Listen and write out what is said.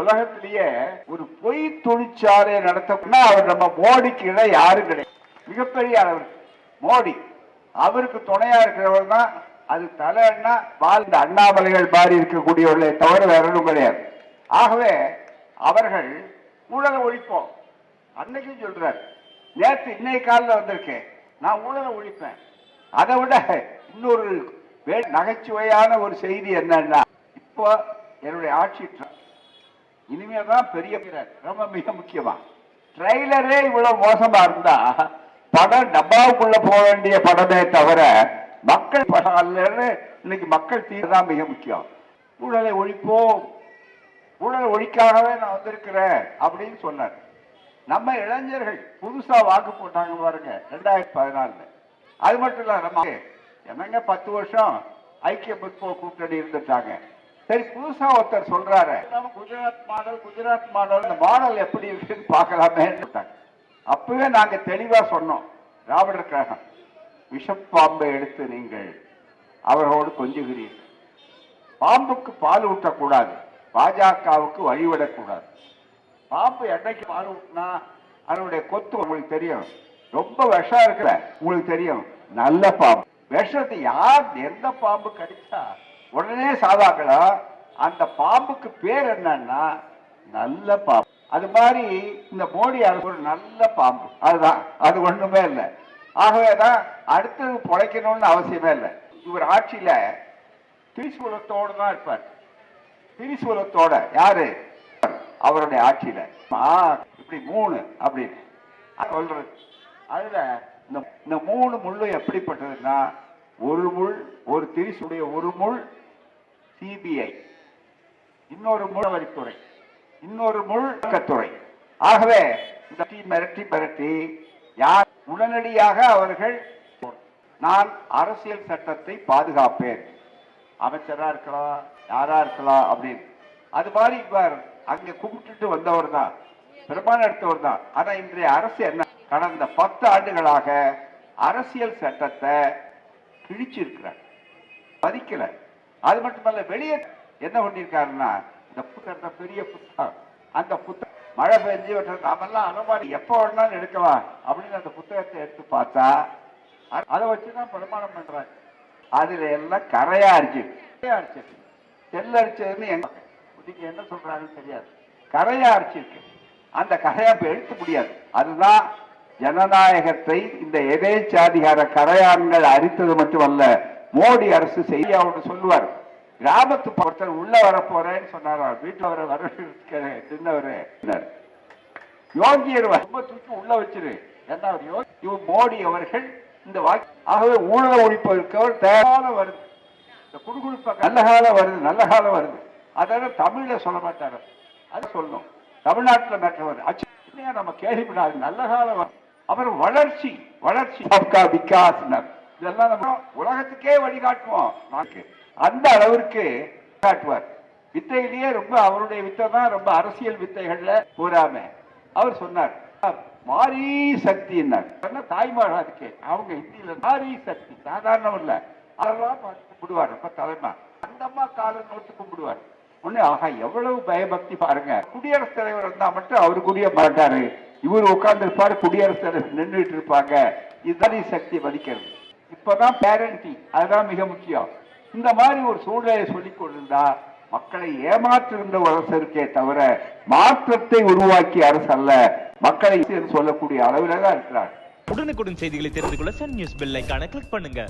உலகத்திலேயே ஒரு பொய் தொழிற்சாலை நடத்தணும்னா அவர் நம்ம மோடிக்கு இட யாரும் கிடையாது. மிகப்பெரிய அளவில் மோடி அவருக்கு துணையா இருக்கிறவர் தான் அது தலைன்னா வாழ்ந்த அண்ணாமலைகள் மாறி இருக்கக்கூடியவர்களை தவிர வேற ஒன்றும் கிடையாது. ஆகவே அவர்கள் ஊழலை ஒழிப்போம். அன்னைக்கும் சொல்றார் நேற்று இன்னைக்கு காலில் வந்திருக்கேன் நான் ஊழலை ஒழிப்பேன். அதை விட இன்னொரு நகைச்சுவையான ஒரு செய்தி என்னன்னா இப்போ என்னுடைய ஆட்சி இனிமே தான் பெரிய ரொம்ப மிக முக்கியமா. ட்ரெய்லரே இவ்வளவு மோசமா இருந்தா படம் டப்பாவுக்குள்ள போக வேண்டிய படமே தவிர மக்கள் படம் அல்லன்னு இன்னைக்கு மக்கள் தீர்தான் மிக முக்கியம். ஊழலை ஒழிப்போம். ஊழல் ஒழிக்காகவே நான் வந்திருக்கிறேன் அப்படின்னு சொன்னார். நம்ம இளைஞர்கள் புதுசா வாக்கு போட்டாங்க பாருங்க ரெண்டாயிரத்தி பதினாலுல. அது மட்டும் இல்ல நம்ம என்னங்க பத்து வருஷம் ஐக்கிய முற்போக்கு கூட்டணி இருந்துட்டாங்க. சரி புதுசா ஒருத்தர் சொல்றாரு. நம்ம குஜராத் மாடல் குஜராத் மாடல் இந்த மாடல் எப்படி இருக்குன்னு பார்க்கலாமே அப்பவே நாங்க தெளிவா சொன்னோம். திராவிடர் கழகம் விஷப்பாம்பை எடுத்து நீங்கள் அவர்களோடு கொஞ்சுகிறீர்கள். பாம்புக்கு பால் ஊட்டக்கூடாது. பாஜகவுக்கு வழிவிடக்கூடாது. பாம்பு என்னைக்கு பால் ஊட்டினா அதனுடைய கொத்து உங்களுக்கு தெரியும். ரொம்ப விஷம் இருக்குல்ல உங்களுக்கு தெரியும். நல்ல பாம்பு. விஷத்தை யார் எந்த பாம்பு கடிச்சா உடனே சாதாக்களா அந்த பாம்புக்கு பேர் என்னன்னா நல்ல பாம்பு. அது மாதிரி இந்த மோடி அரசு ஒரு நல்ல பாம்பு. அதுதான். அது ஒண்ணுமே இல்லை. ஆகவேதான் அடுத்தது பிழைக்கணும்னு அவசியமே இல்லை. இவர் ஆட்சியில திரிசூலத்தோடு தான் இருப்பார். திரிசூலத்தோட யாரு? அவருடைய ஆட்சியில. ஆ, இப்படி மூணு அப்படின்னு. சொல்றது. அதுல இந்த இந்த மூணு முள்ளும் எப்படிப்பட்டதுன்னா ஒரு முள் ஒரு திரிசுடைய ஒரு முள் சிபிஐ இன்னொரு முழவரித்துறை இன்னொரு முழுக்கத்துறை. ஆகவே இந்த மிரட்டி மிரட்டி யார் உடனடியாக அவர்கள் நான் அரசியல் சட்டத்தை பாதுகாப்பேன். அமைச்சரா இருக்கலாம் யாரா இருக்கலாம் அப்படின்னு. அது மாதிரி இவர் அங்க கும்பிட்டுட்டு வந்தவர் தான் பிரமாணம் எடுத்தவர் தான். ஆனா இன்றைய அரசு என்ன கடந்த பத்து ஆண்டுகளாக அரசியல் சட்டத்தை கிழிச்சிருக்கிறார் பதிக்கலை அது மட்டுமல்ல வெளியே என்ன பண்ணியிருக்காருன்னா இந்த புத்தகத்தை பெரிய புத்தகம். அந்த புத்தகம் மழை பெஞ்சு விட்டு நாமெல்லாம் அனுமானி எப்போ வேணாலும் எடுக்கலாம் அப்படின்னு அந்த புத்தகத்தை எடுத்து பார்த்தா அ- அதை வச்சுதான் பிரமாணம் பண்றாங்க அதுல எல்லாம் கரையா அரிச்சு கரையா அரிச்சிருக்கு செல் அரிச்சதுன்னு எங்க நீங்க என்ன சொல்றாங்கன்னு தெரியாது. கரையா அரிச்சிருக்கு அந்த கரையா இப்ப எடுக்க முடியாது. அதுதான் ஜனநாயகத்தை இந்த எதேச்சாதிகார கரையான்கள் அரித்தது மட்டுமல்ல மோடி அரசு செய்ய அவர் சொல்லுவார். கிராமத்து ஒருத்தர் உள்ள வர போறேன்னு சொன்னாரா? வீட்டுல வர வர சின்னவரு யோகியர் ரொம்ப தூக்கி உள்ள வச்சிரு. என்ன யோகி மோடி அவர்கள் இந்த வாக்கு ஆகவே ஊழல ஒழிப்பதற்கு அவர் தேவையான வருது. இந்த குடுகுடுப்ப நல்ல காலம் வருது நல்ல காலம் வருது. அதெல்லாம் தமிழ்ல சொல்ல மாட்டாரு. அது சொல்லணும். தமிழ்நாட்டுல மேற்றவர் வருது நம்ம கேள்விப்படாது. நல்ல காலம் வரும் வளர்ச்சி வளர்ச்சி. விகாஸ்னர். இதெல்லாம் நம்ம உலகத்துக்கே வழிகாட்டுவோம். அந்த அளவிற்கு காட்டுவார். வித்தையிலேயே ரொம்ப அவருடைய வித்தை தான் ரொம்ப அரசியல் வித்தைகள்ல போராம அவர் சொன்னார் மாரி சக்தி என்ன தாய்மார் அதுக்கு அவங்க ஹிந்தியில மாரி சக்தி சாதாரணம் இல்ல. அதெல்லாம் கும்பிடுவார் ரொம்ப தலைமை. அந்த அம்மா காலம் நோட்டு கும்பிடுவார். ஒண்ணு ஆகா எவ்வளவு பயபக்தி பாருங்க. குடியரசுத் தலைவர் இருந்தா மட்டும் அவரு குடிய மாட்டாரு இவர் உட்கார்ந்து இருப்பாரு குடியரசுத் தலைவர் நின்றுட்டு இருப்பாங்க. இதுதான் சக்தி வலிக்கிறது. இப்பதான் பேரண்டிங் அதுதான் மிக முக்கியம். இந்த மாதிரி ஒரு சூழ்நிலையை சொல்லிக் கொண்டிருந்தா மக்களை ஏமாற்றிருந்த ஒரு அரசு இருக்கே தவிர மாற்றத்தை உருவாக்கிய அரசு அல்ல. மக்களை சொல்லக்கூடிய அளவில் தான் இருக்கிறார் உடனுக்குடன் செய்திகளை தெரிந்து கொள்ள சன் நியூஸ் பெல் ஐக்கான கிளிக் பண்ணுங்க.